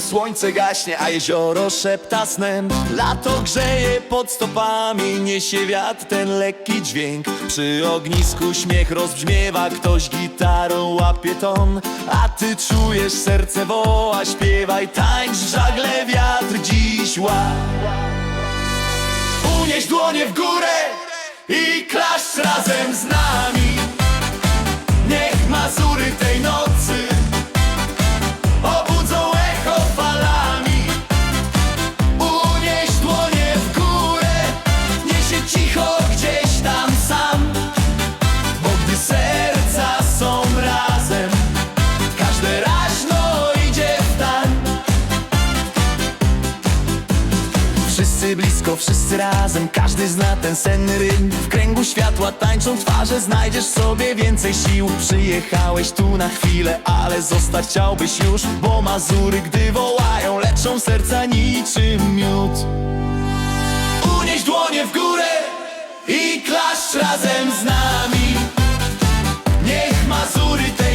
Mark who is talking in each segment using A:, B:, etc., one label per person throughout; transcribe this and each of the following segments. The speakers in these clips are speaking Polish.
A: słońce gaśnie, a jezioro szepta snem. Lato grzeje pod stopami, niesie wiatr ten lekki dźwięk. Przy ognisku śmiech rozbrzmiewa, ktoś gitarą łapie ton. A ty czujesz serce woła, śpiewaj, tańcz, żagle wiatr dziś ła Unieś dłonie w górę i klaszcz razem z nami. Niech Mazury tej nocy Wszyscy blisko, wszyscy razem, każdy zna ten senny rytm W kręgu światła tańczą twarze, znajdziesz sobie więcej sił. Przyjechałeś tu na chwilę, ale zostać chciałbyś już Bo Mazury, gdy wołają, leczą serca niczym miód. Unieś dłonie w górę i klaszcz razem z nami. Niech Mazury tej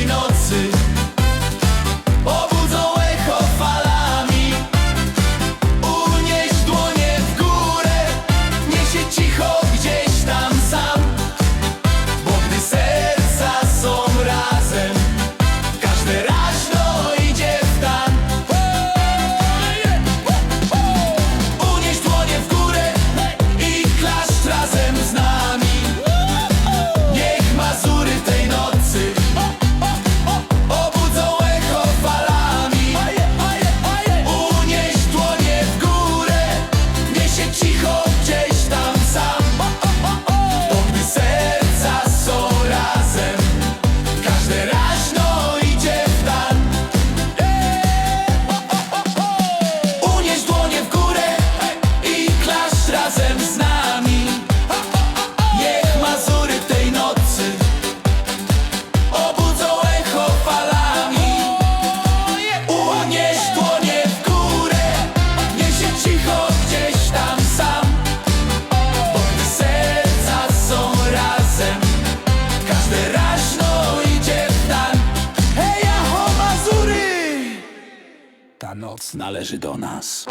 A: Ta noc należy do nas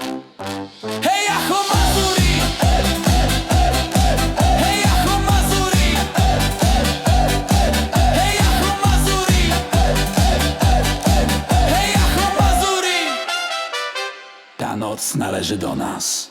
A: Hej, aho, Mazury! Ta noc należy do nas.